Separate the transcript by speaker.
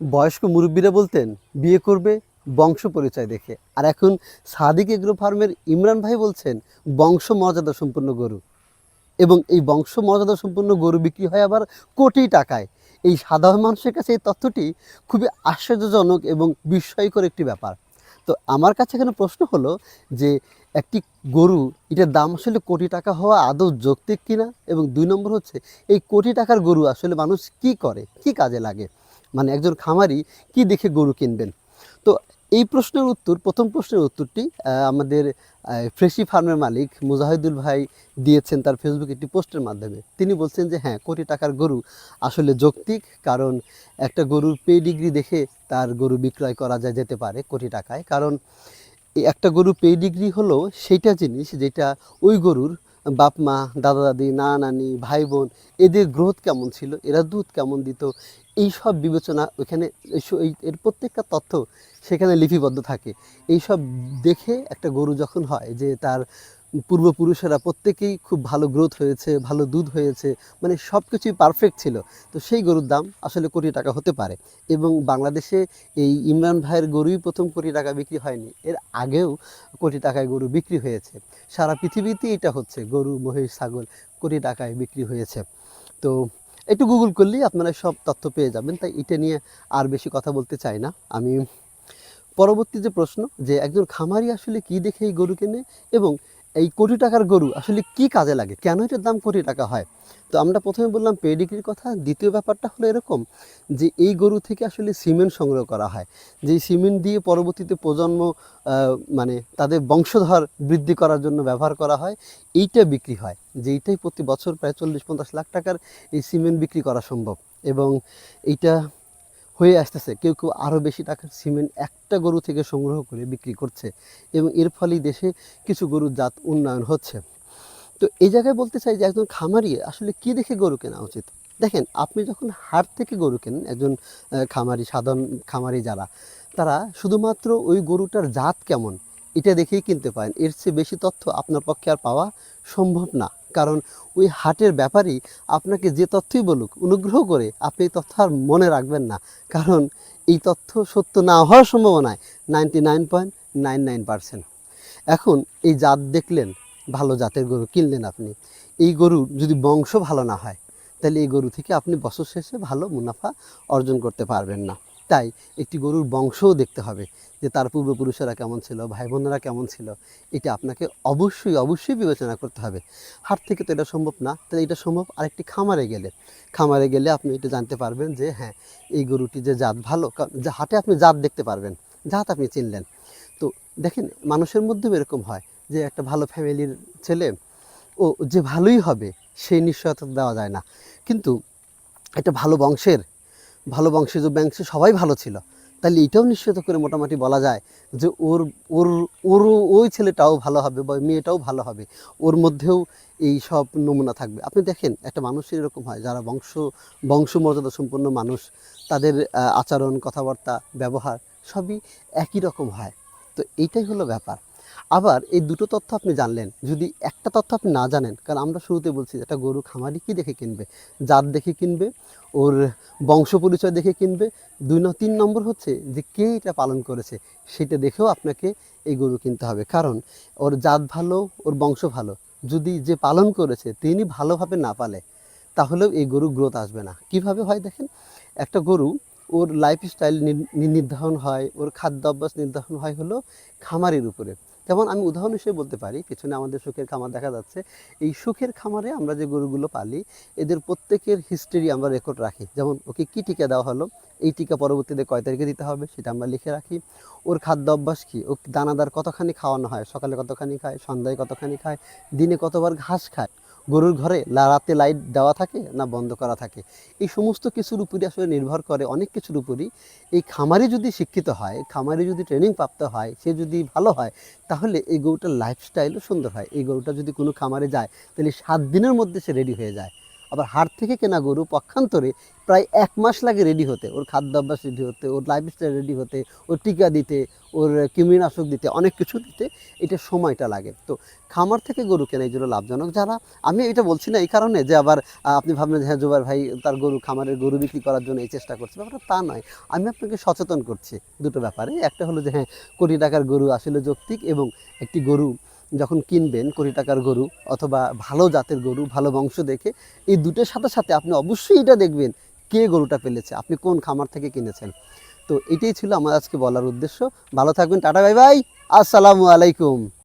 Speaker 1: বয়স্ক মুরব্বীরা বলতেন, বিয়ে করবে বংশ পরিচয় দেখে। আর এখন সাদিক এগ্রো ফার্মের ইমরান ভাই বলছেন, বংশ মর্যাদা সম্পন্ন গরু। এবং এই বংশ মর্যাদা সম্পন্ন গরু বিক্রি হয় আবার কোটি টাকায়। এই সাধারণ মানুষের কাছে এই তথ্যটি খুবই আশ্চর্যজনক এবং বিস্ময়কর একটি ব্যাপার। তো আমার কাছে এখানে প্রশ্ন হলো যে, একটি গরু এটার দাম আসলে কোটি টাকা হওয়া আদৌ যৌক্তিক কিনা? এবং দুই নম্বর হচ্ছে, এই কোটি টাকার গরু আসলে মানুষ কি করে, কি কাজে লাগে? মানে একজন খামারি কি দেখে গরু কিনবেন? তো এই প্রশ্নের উত্তর, প্রথম প্রশ্নের উত্তরটি আমাদের ফ্রেশি ফার্মের মালিক মুজাহিদুল ভাই দিয়েছেন তার ফেসবুক একটি পোস্টের মাধ্যমে। তিনি বলছেন যে হ্যাঁ কোটি টাকার গরু আসলে যৌক্তিক, কারণ একটা গরুর পে ডিগ্রি দেখে তার গরু বিক্রয় করা যায়, যেতে পারে কোটি টাকায়। কারণ একটা গরু পে ডিগ্রি হলো সেইটা জিনিস যেটা ওই গরুর বাপ মা, দাদা দাদি না নানি ভাই বোন এদের গ্রোথ কেমন ছিল? এরা দুধ কেমন দিত? এই সব বিবেচনা ওইখানে এর প্রত্যেকটা তথ্য সেখানে লিপিবদ্ধ থাকে। এই সব দেখে একটা গরু যখন হয় যে তার পূর্বপুরুষেরা প্রত্যেকেই খুব ভালো গ্রোথ হয়েছে, ভালো দুধ হয়েছে মানে সব কিছুই পারফেক্ট ছিল। তো সেই গরুর দাম আসলে কোটি টাকা হতে পারে এবং বাংলাদেশে এই ইমরান ভাইয়ের গরুই প্রথম কোটি টাকা বিক্রি হয়নি। এর আগেও কোটি টাকায় গরু বিক্রি হয়েছে। সারা পৃথিবীতেই এটা হচ্ছে, গরু, মহিষ, ছাগল কোটি টাকায় বিক্রি হয়েছে। তো একটু গুগল করলেই আপনারা সব তথ্য পেয়ে যাবেন, তাই এটা নিয়ে আর বেশি কথা বলতে চাই না। আমি পরবর্তী যে প্রশ্ন, যে একজন খামারি আসলে কি দেখে এই গরু কেনে এবং এই কোটি টাকার গরু আসলে কি কাজে লাগে? কেন এটার দাম কোটি টাকা হয়? তো আমরা প্রথমে বললাম পেডিগ্রির কথা, দ্বিতীয় ব্যাপারটা হলো এরকম যে এই গরু থেকে আসলে সিমেন্ট সংগ্রহ করা হয়। যেই সিমেন্ট দিয়ে পরবর্তীতে প্রজন্ম মানে তাদের বংশধর বৃদ্ধি করার জন্য ব্যবহার করা হয়, এইটা বিক্রি হয়। যেইটাই প্রতি বছর প্রায় চল্লিশ পঞ্চাশ লাখ টাকার এই সিমেন্ট বিক্রি করা সম্ভব। এবং এইটা হয়ে আসতেছে। কেউ কেউ আরও বেশি টাকার সিমেন্ট একটা গরু থেকে সংগ্রহ করে বিক্রি করছে এবং এর ফলেই দেশে কিছু গরুর জাত উন্নয়ন হচ্ছে। তো এই জায়গায় বলতে চাই যে একজন খামারি আসলে কি দেখে গরু কেনা উচিত? দেখেন, আপনি যখন হাট থেকে গরু কেনেন, একজন খামারি, সাধারণ খামারি যারা, তারা শুধুমাত্র ওই গরুটার জাত কেমন, এটা দেখেই কিনতে পারেন। এর চেয়ে বেশি তথ্য আপনার পক্ষে আর পাওয়া সম্ভব না। কারণ ওই হাটের ব্যাপারই আপনাকে যে তথ্যই বলুক, অনুগ্রহ করে আপনি এই তথ্য আর মনে রাখবেন না। কারণ এই তথ্য সত্য না হওয়ার সম্ভাবনায় ninety nine point nine nine percent এখন এই জাত দেখলেন, ভালো জাতের গরু কিনলেন আপনি। এই গরু যদি বংশ ভালো না হয়, তাহলে এই গরু থেকে আপনি বছর শেষে ভালো মুনাফা অর্জন করতে পারবেন না। তাই একটি গরুর বংশও দেখতে হবে যে তার পূর্বপুরুষেরা কেমন ছিল ভাই বোনেরা কেমন ছিল, এটা আপনাকে অবশ্যই অবশ্যই বিবেচনা করতে হবে। হাট থেকে তো এটা সম্ভব না, তাহলে এটা সম্ভব আরেকটি খামারে গেলে। খামারে গেলে আপনি এটা জানতে পারবেন যে হ্যাঁ এই গরুটি যে জাত ভালো যে হাটে আপনি জাত দেখতে পারবেন, জাত আপনি চিনলেন। তো দেখেন, মানুষের মধ্যেও এরকম হয় যে একটা ভালো ফ্যামিলির ছেলে, ও যে ভালোই হবে সেই নিশ্চয়তা দেওয়া যায় না। কিন্তু একটা ভালো বংশের ভালো বংশজ বংশে সবাই ভালো ছিল। তাহলে এটাও নিশ্চিত করে মোটামুটি বলা যায় যে ওর ওর ওর, ওই ছেলেটাও ভালো হবে বা মেয়েটাও ভালো হবে। ওর মধ্যেও এই সব নমুনা থাকবে। আপনি দেখেন, একটা মানুষের এরকম হয়, যারা বংশ, বংশমর্যাদা সম্পন্ন মানুষ, তাদের আচরণ, কথাবার্তা, ব্যবহার সবই একই রকম হয়। তো এইটাই হলো ব্যাপার। আবার এই দুটো তথ্য আপনি জানলেন। যদি একটা তথ্য আপনি না জানেন, কারণ আমরা শুরুতে বলছি একটা গরু খামারি কি দেখে কিনবে? জাত দেখে কিনবে, ওর বংশ পরিচয় দেখে কিনবে, দুই ন, তিন নম্বর হচ্ছে যে কে এটা পালন করেছে, সেটা দেখেও আপনাকে এই গরু কিনতে হবে। কারণ ওর জাত ভালো, ওর বংশ ভালো। যদি যে পালন করেছে তিনি ভালোভাবে না পালে, তাহলেও এই গরু গ্রোথ আসবে না। কীভাবে হয় দেখেন, একটা গরু ওর লাইফস্টাইল নির্ধারণ হয়, ওর খাদ্য অভ্যাস নির্ধারণ হয় হলো খামারের উপরে। যেমন আমি উদাহরণ হিসেবে বলতে পারি, পিছনে আমাদের সুখের খামার দেখা যাচ্ছে। এই সুখের খামারে আমরা যে গরুগুলো পালি, এদের প্রত্যেকের হিস্ট্রি আমরা রেকর্ড রাখি। যেমন ওকে কী টিকা দেওয়া হলো, এই টিকা পরবর্তীতে কয় তারিখে দিতে হবে সেটা আমরা লিখে রাখি। ওর খাদ্য অভ্যাস কী? ও দানাদার কতখানি খাওয়ানো হয়? সকালে কতখানি খায়? সন্ধ্যায় কতখানি খায়? দিনে কতবার ঘাস খায়? গরুর ঘরে রাতে লাইট দেওয়া থাকে না বন্ধ করা থাকে? এই সমস্ত কিছুর উপরই আসলে নির্ভর করে অনেক কিছুর উপরই। এই খামারি যদি শিক্ষিত হয়, খামারি যদি ট্রেনিং প্রাপ্ত হয়, সে যদি ভালো হয়, তাহলে এই গরুটার লাইফস্টাইলও সুন্দর হয়। এই গরুটা যদি কোনো খামারে যায়, তাহলে সাত দিনের মধ্যে সে রেডি হয়ে যায়। আবার হাট থেকে কেনা গরু পক্ষান্তরে প্রায় এক মাস লাগে রেডি হতে। ওর খাদ্যাভ্যাস রেডি হতে, ওর লাইফস্টাইল রেডি হতে, ওর টিকা দিতে, ওর কৃমিনাশক দিতে, অনেক কিছু দিতে এটা সময়টা লাগে। তো খামার থেকে গরু কেনা এই জন্য লাভজনক। যারা, আমি এটা বলছি না এই কারণে যে আবার আপনি ভাবলেন হ্যাঁ জোবার ভাই তার গরু, খামারের গরু বিক্রি করার জন্য এই চেষ্টা করছে। ব্যাপারটা তা নয়। আমি আপনাকে সচেতন করছি দুটো ব্যাপারে। একটা হলো যে হ্যাঁ কোটি টাকার গরু আসলে যৌক্তিক এবং একটি গরু যখন কিনবেন কোটি টাকার গরু অথবা ভালো জাতের গরু, ভালো বংশ দেখে, এই দুটোর সাথে সাথে আপনি অবশ্যই এটা দেখবেন কে গরুটা পেলেছে, আপনি কোন খামার থেকে কিনেছেন। তো এটাই ছিল আমার আজকে বলার উদ্দেশ্য। ভালো থাকবেন, টাটা ভাই ভাই আসসালামু আলাইকুম।